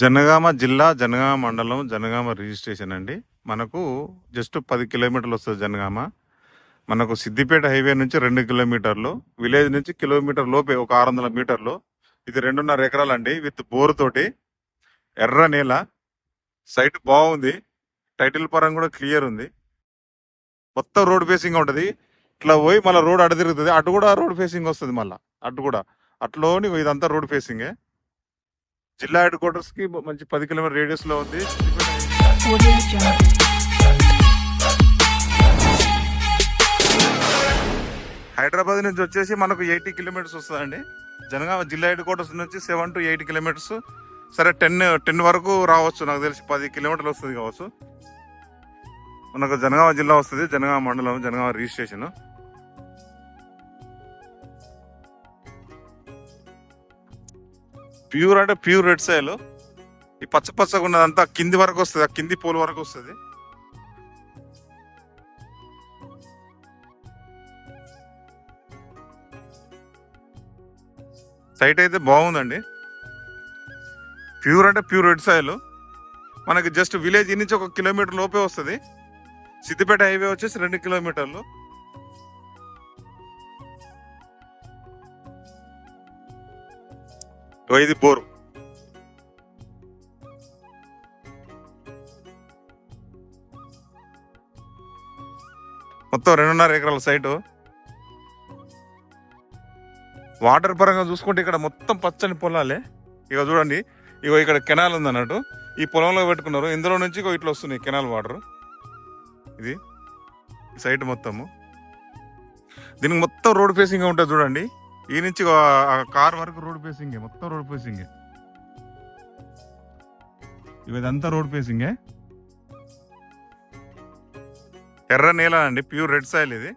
జనగామ జిల్లా జనగామ మండలం జనగామ రిజిస్ట్రేషన్ అండి. మనకు జస్ట్ పది కిలోమీటర్లు వస్తుంది జనగామ. మనకు సిద్దిపేట హైవే నుంచి రెండు కిలోమీటర్లు విలేజ్ నుంచి కిలోమీటర్ లోపే ఒక ఆరు వందల మీటర్లు. ఇది రెండున్నర ఎకరాలండి విత్ బోర్ తోటి. ఎర్ర నేల. సైట్ బాగుంది. టైటిల్ పరం కూడా క్లియర్ ఉంది. మొత్తం రోడ్ ఫేసింగ్ ఉంటుంది. ఇట్లా పోయి మళ్ళీ రోడ్ అటు తిరుగుతుంది. అటు కూడా రోడ్ ఫేసింగ్ వస్తుంది మళ్ళీ. అటు కూడా. అట్లోని ఇదంతా రోడ్ ఫేసింగే. జిల్లా హెడ్ క్వార్టర్స్కి మంచి పది కిలోమీటర్ రేడియస్లో ఉంది. హైదరాబాద్ నుంచి వచ్చేసి మనకు ఎయిటీ కిలోమీటర్స్ వస్తుందండి. జనగామ జిల్లా హెడ్ క్వార్టర్స్ నుంచి సెవెన్ టు ఎయిట్ కిలోమీటర్స్. సరే టెన్ టెన్ వరకు రావచ్చు. నాకు తెలిసి పది కిలోమీటర్లు వస్తుంది కావచ్చు. మనకు జనగామ జిల్లా వస్తుంది. జనగామ మండలం జనగామ రిజిస్ట్రేషన్. ప్యూర్ అంటే ప్యూర్ రెడ్ సైల్ ఈ పచ్చ పచ్చగా ఉన్నదంతా కింది వరకు వస్తుంది ఆ కింది పోల్ వరకు వస్తుంది. సైట్ అయితే బాగుందండి. ప్యూర్ అంటే ప్యూర్ రెడ్ సాయిల్ మనకి జస్ట్ విలేజ్ నుంచి ఒక కిలోమీటర్ లోపే వస్తుంది. సిద్దిపేట హైవే వచ్చేసి రెండు కిలోమీటర్లు. ఇది బోరు. మొత్తం రెండున్నర ఎకరాల సైటు. వాటర్ పరంగా చూసుకుంటే ఇక్కడ మొత్తం పచ్చని పొలాలే. ఇక చూడండి ఇగో ఇక్కడ కెనాల్ ఉంది అన్నట్టు ఈ పొలంలో పెట్టుకున్నారు. ఇందులో నుంచి ఇగో ఇట్లా వస్తున్నాయి కెనాల్ వాటర్. ఇది. సైట్ మొత్తము. దీనికి మొత్తం రోడ్ ఫేసింగ్గా ఉంటుంది చూడండి. ఈ నుంచి కార్ వరకు రోడ్ పేసింగే మొత్తం రోడ్ పేసింగే ఇవి ఇదంతా రోడ్ పేసింగే ఎర్ర నేల అండి ప్యూర్ రెడ్ సాయిల్ ఇది.